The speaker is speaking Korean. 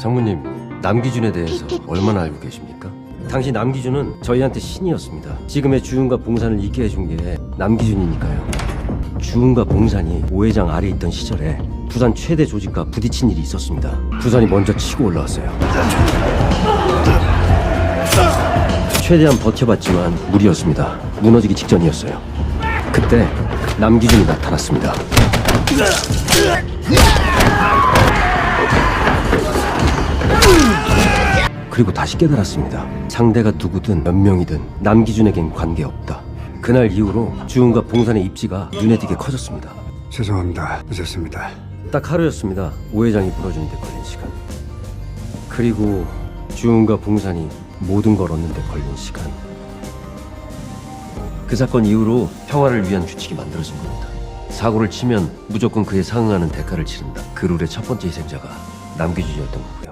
장모님, 남기준에 대해서 얼마나 알고 계십니까? 당시 남기준은 저희한테 신이었습니다. 지금의 주은과 봉산을 있게 해준 게 남기준이니까요. 주은과 봉산이 오회장 아래 있던 시절에 부산 최대 조직과 부딪힌 일이 있었습니다. 부산이 먼저 치고 올라왔어요. 최대한 버텨봤지만 무리였습니다. 무너지기 직전이었어요. 그때 남기준이 나타났습니다. 그리고 다시 깨달았습니다. 상대가 누구든 몇 명이든 남 기준에겐 관계없다. 그날 이후로 주은과 봉산의 입지가 눈에 띄게 커졌습니다. 죄송합니다. 늦었습니다. 딱 하루였습니다. 오 회장이 무너지는 데 걸린 시간. 그리고 주은과 봉산이 모든 걸 얻는 데 걸린 시간. 그 사건 이후로 평화를 위한 규칙이 만들어진 겁니다. 사고를 치면 무조건 그에 상응하는 대가를 치른다. 그 룰의 첫 번째 희생자가 남기준이었던 거고요.